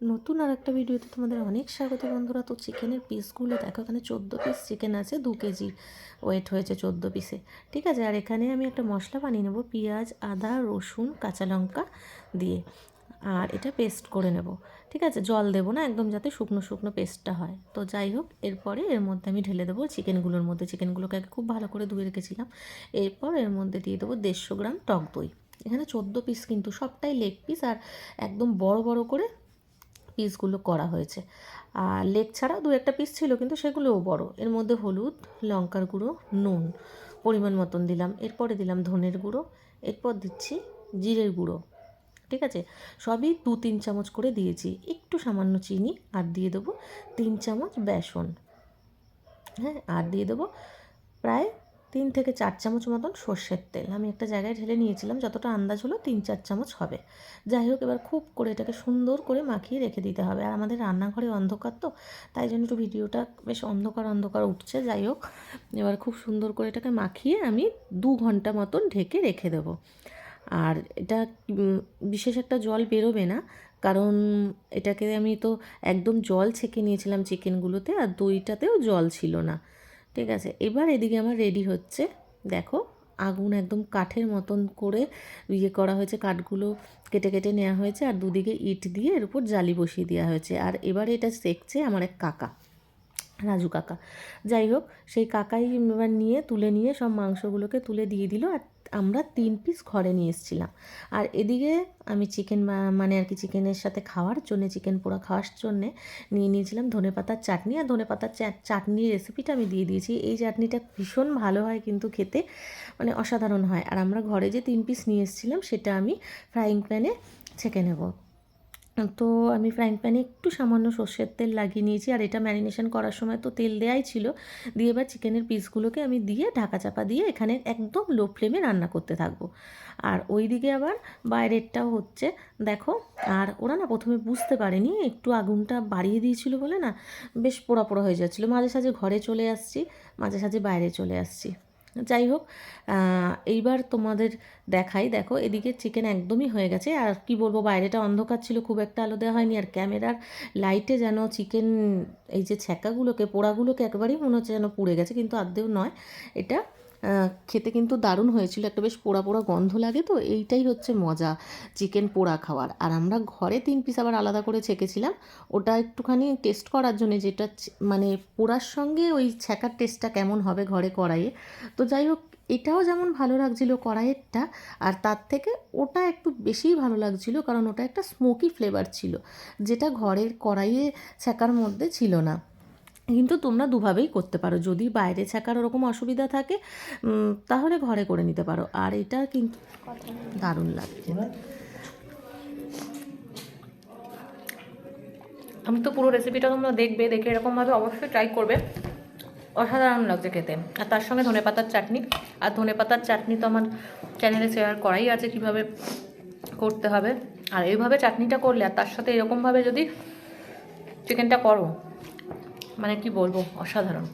নতুন আর একটা ভিডিওতে তোমাদের অনেক স্বাগত বন্ধুরা। তো চিকেনের পিসগুলো দেখো, এখানে চোদ্দ পিস চিকেন আছে, দু কেজি ওয়েট হয়েছে চোদ্দ পিসে ঠিক আছে, আর এখানে আমি একটা মশলা বানিয়ে নেব, পেঁয়াজ, আদা, রসুন, কাঁচা লঙ্কা দিয়ে। আর এটা পেস্ট করে নেব। ঠিক আছে, জল দেবো না, একদম যাতে শুকনো শুকনো পেস্টটা হয়। তো যাই হোক, এরপরে এর মধ্যে আমি ঢেলে দেবো চিকেনগুলোর মধ্যে। চিকেনগুলোকে আগে খুব ভালো করে ধুয়ে রেখেছিলাম। এরপর এর মধ্যে দিয়ে দেবো দেড়শো গ্রাম টক দই। এখানে চোদ্দ পিস কিন্তু সবটাই লেগ পিস আর একদম বড় বড় করে পিসগুলো করা হয়েছে। আর লেগ ছাড়া দু একটা পিস ছিল, কিন্তু সেগুলোও বড়। এর মধ্যে হলুদ, লঙ্কার গুঁড়ো, নুন পরিমাণ মতন দিলাম। এরপরে দিলাম ধনের গুঁড়ো, এরপর দিচ্ছি জিরের গুঁড়ো। ঠিক আছে? সবই দু তিন চামচ করে দিয়েছি। একটু সামান্য চিনি আর দিয়ে দেবো তিন চামচ বেসন। হ্যাঁ আর দিয়ে দেবো প্রায় তিন থেকে চার চামচ মতন সর্ষের তেল। আমি একটা জায়গায় ঢেলে নিয়েছিলাম, যতটা আন্দাজ হলো তিন চার চামচ হবে। যাই হোক, এবার খুব করে এটাকে সুন্দর করে মাখিয়ে রেখে দিতে হবে। আর আমাদের রান্নাঘরে অন্ধকার তো, তাই জন্য একটু ভিডিওটা বেশ অন্ধকার অন্ধকার উঠছে। যাই হোক, এবার খুব সুন্দর করে এটাকে মাখিয়ে আমি দু ঘণ্টা মতন ঢেকে রেখে দেবো। আর এটা বিশেষ একটা জল বেরোবে না, কারণ এটাকে আমি তো একদম জল ছেঁকে নিয়েছিলাম চিকেনগুলোতে আর দইটাতেও জল ছিল না। ঠিক আছে, এবার এদিকে আমার রেডি হচ্ছে। দেখো, আগুন একদম কাঠের মতন করে ইয়ে করা হয়েছে, কাঠগুলো কেটে কেটে নেওয়া হয়েছে আর দুদিকে ইট দিয়ে এর উপর জালি বসিয়ে দেওয়া হয়েছে। আর এবারে এটা সেকছে আমার এক কাকা, রাজু কাকা। যাই হোক, সেই কাকাই এবার নিয়ে, তুলে নিয়ে সব মাংসগুলোকে তুলে দিয়ে দিল আর আমরা তিন পিস ঘরে নিয়ে এসেছিলাম। আর এদিকে আমি চিকেন মানে আর কি চিকেনের সাথে খাওয়ার জন্য চিকেন পোড়া খাওয়ার জন্যে নিয়ে নিয়েছিলাম ধনে পাতার চাটনি। আর ধনে পাতার চা- চাটনির রেসিপিটা আমি দিয়ে দিয়েছি। এই চাটনিটা ভীষণ ভালো হয় কিন্তু খেতে মানে অসাধারণ হয়। আর আমরা ঘরে যে তিন পিস নিয়ে এসেছিলাম, সেটা আমি ফ্রাইং প্যানে ছেঁকে নেব। তো আমি ফ্রাইং প্যানে একটু সামান্য সর্ষের তেল লাগিয়ে নিয়েছি, আর এটা ম্যারিনেশন করার সময় তো তেল দেওয়াই ছিল। দিয়ে এবার চিকেনের পিসগুলোকে আমি দিয়ে ঢাকা চাপা দিয়ে এখানে একদম লো ফ্লেমে রান্না করতে থাকব। আর ওই দিকে আবার বাইরেরটাও হচ্ছে, দেখো, আর ওরা না প্রথমে বুঝতে পারেনি, একটু আগুনটা বাড়িয়ে দিয়েছিল বলে না, বেশ পোড়া পোড়া হয়ে যাচ্ছিল। মাঝে সাঝে ঘরে চলে আসছি, মাঝে সাঝে বাইরে চলে আসছি। যাই হোক এইবার তোমাদের দেখাই। দেখো, এদিকে চিকেন একদমই হয়ে গেছে। আর কি বলব, বাইরেটা অন্ধকার ছিল, খুব একটা আলো দেওয়া হয়নি। আর ক্যামেরার লাইটে যেন চিকেন এই যে ছ্যাঁকাগুলোকে, পোড়াগুলোকে একবারেই মনে হচ্ছে যেন পুড়ে গেছে, কিন্তু আদৌ নয়। এটা খেতে কিন্তু দারুণ হয়েছিল, একটা বেশ পোড়া পোড়া গন্ধ লাগে তো, এইটাই হচ্ছে মজা, চিকেন পোড়া খাওয়ার। আর আমরা ঘরে তিন পিস আবার আলাদা করে ছেঁকেছিলাম, ওটা একটুখানি টেস্ট করার জন্য যেটা মানে পোড়ার সঙ্গে ওই ছ্যাঁকার টেস্টটা কেমন হবে ঘরে কড়াইয়ে। তো যাই হোক, এটাও যেমন ভালো লাগছিল কড়াইয়েরটা, আর তার থেকে ওটা একটু বেশিই ভালো লাগছিল, কারণ ওটা একটা স্মোকি ফ্লেভার ছিল, যেটা ঘরের কড়াইয়ে ছ্যাঁকার মধ্যে ছিল না। কিন্তু তোমরা দুভাবেই করতে পারো। যদি বাইরে ছাকার ওরকম অসুবিধা থাকে তাহলে ঘরে করে নিতে পারো। আর এটা কিন্তু দারুণ লাগছে। আমি তো পুরো রেসিপিটা তোমরা দেখবে, দেখে এরকমভাবে অবশ্যই ট্রাই করবে। অসাধারণ লাগছে খেতে। আর তার সঙ্গে ধনে পাতার চাটনি। আর ধনে পাতার চাটনি তো আমার চ্যানেলে শেয়ার করাই আছে কীভাবে করতে হবে। আর এইভাবে চাটনিটা করলে, আর তার সাথে এরকমভাবে যদি চিকেনটা করো মানে কি বলব? অসাধারণ।